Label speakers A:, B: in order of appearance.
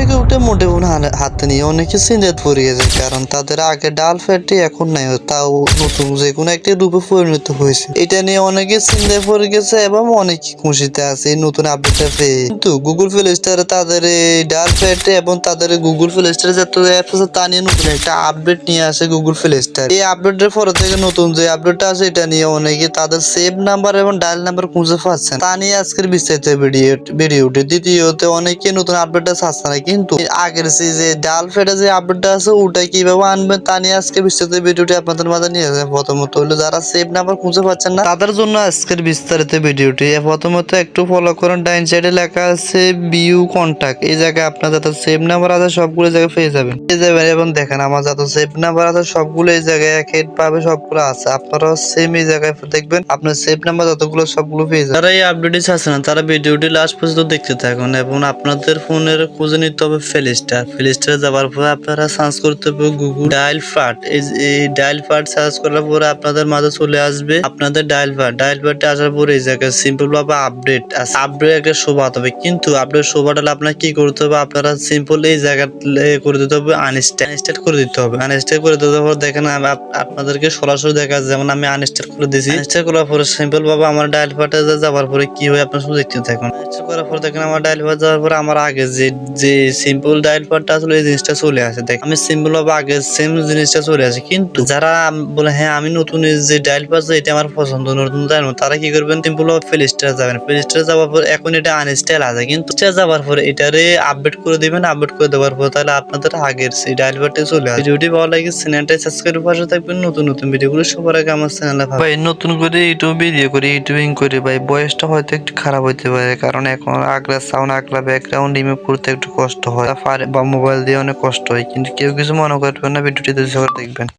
A: থেকে উঠে মোটে ফোন হাতে নিয়ে অনেকে চিন্তাত পড়ে গেছে কারণ তাদের আগে ডাল ফ্যাটটি এখন নাই, তাও নতুন যে কোনো একটি রূপে পরিণত হয়েছে। এটা নিয়ে অনেকে চিন্তায় পড়ে গেছে এবং অনেকে খুশিতে আছে নতুন আপডেটটা পেয়ে। কিন্তু গুগল প্লে স্টোরে তাদের এই ডাল ফ্যাট এবং তাদের গুগল প্লে স্টোরে যত অ্যাপস আছে, তা নিয়ে নতুন একটা আপডেট নিয়ে আসে গুগল প্লে স্টোর এই আপডেটের পরে থেকে নতুন যে আপডেটটা আছে, এটা নিয়ে অনেকে তাদের সেভ নাম্বার এবং ডায়াল নাম্বার খুঁজে পাচ্ছেন। তা নিয়ে আজকের বিস্তারিত ভিডিও ভিডিওটি দ্বিতীয়তে, অনেকে নতুন আপডেটটা চাচ্ছে না কিন্তু আগের যে ডাল ফেটে যে আপডেটটা আছে ওটা কীভাবে আনবেন তা নিয়ে আজকে বিস্তারিত ভিডিওটি আপনাদের মাঝে নিয়ে আসবে প্রথমত হলো, যারা সেভ নাম্বার খুঁজে পাচ্ছেন না, তাদের জন্য আজকের বিস্তারিত ভিডিওটি। প্রথমত একটু ফলো করেন, ডাইন সাইডে লেখা আছে বিউ কন্টাক্ট এই জায়গায় আপনার যত সেভ নাম্বার আছে, সবগুলো জায়গায় পেয়ে যাবেন। পেয়ে যাবেন এবং দেখেন, আমার যত সেভ নাম্বার আছে, সবগুলো এই জায়গায় এক হেড পাবে, সবগুলো আছে। আপনারাও সেম এই জায়গায় দেখবেন, আপনার সেভ নাম্বার যতগুলো, সবগুলো পেয়ে যাবেন। যারা এই আপডেটই আছে না, তারা ভিডিওটি লাস্ট পর্যন্ত দেখতে থাকুন এবং আপনাদের ফোনের খুঁজে নিতে হবে ফেলিস্টার ফেলিস্টার যাওয়ার পরে আপনারা সার্চ করতে হবে গুগল ডায়াল ফাট এই ডায়াল ফাট সার্চ করার পরে আপনাদের মাঝে চলে আসবে আপনাদের ডায়াল ফাট ডায়াল ফাটে আসার পরে এই জায়গায় সিম্পল ভাবে আপডেট আপডেট একটা শোভাতে হবে। কিন্তু আপডেট শোভাটা আপনার কি করতে হবে? আপনারা সিম্পল এই জায়গা করে দিতে হবে আনস্ট্যান্ড আনস্ট্যান্ড করে দিতে হবে। আনস্ট্যান্ড করে দেওয়ার পর দেখেন আপ- আপনাদেরকে সরাসরি দেখা যেমন আমি আনস্ট্যান্ড করে দিয়েছি। আনস্ট্যান্ড করার পরে সিম্পল ভাবে আমার ডায়াল ফাটে যাওয়ার পরে কি হয়? আপনার শুধু দেখতে থাকুন। আনস্ট্যান্ড করার পরে দেখেন আমার ডায়াল ফাট যাওয়ার পরে আমার আগে যে যে সিম্পল ডায়াল ফাটটা আসলে এই জিনিসটা চলে আসে। দেখ, আমি সিম্পল ভাবে আগে সেম জিনিসটা চলে আসে। কিন্তু যারা বলে হ্যাঁ আমি নতুন যে ডায়াল ফাট এটা আমার পছন্দ, নতুন ডায়াল তারা কি করবেন? সিম্পল ভাবে প্লে যাবেন। প্লে যাওয়ার পর এখন এটা আনস্টল আছে। কিন্তু যাওয়ার পর এটারে আপডেট করে দিবেন। আপডেট করে দেওয়ার পর তাহলে আপনাদের আগের সেই ডায়াল ফাটে চলে আসবে। ভিডিওটি ভালো লাগে চ্যানেলটা সাবস্ক্রাইব পাশে থাকবেন। নতুন নতুন ভিডিওগুলো সবার আগে আমার চ্যানেলে ভাই, নতুন করে ইউটিউব ভিডিও করি ইউটিউবিং করি, ভাই। বয়সটা হয়তো একটু খারাপ হইতে পারে। কারণ এখন আগলা সাউন্ড আগলা ব্যাকগ্রাউন্ড রিমুভ করতে একটু কষ্ট। হয়। বা মোবাইল দিয়ে অনেক কষ্ট হয়, কিন্তু কেউ কিছু মনে করবেন না, ভিডিওটি দেখবেন।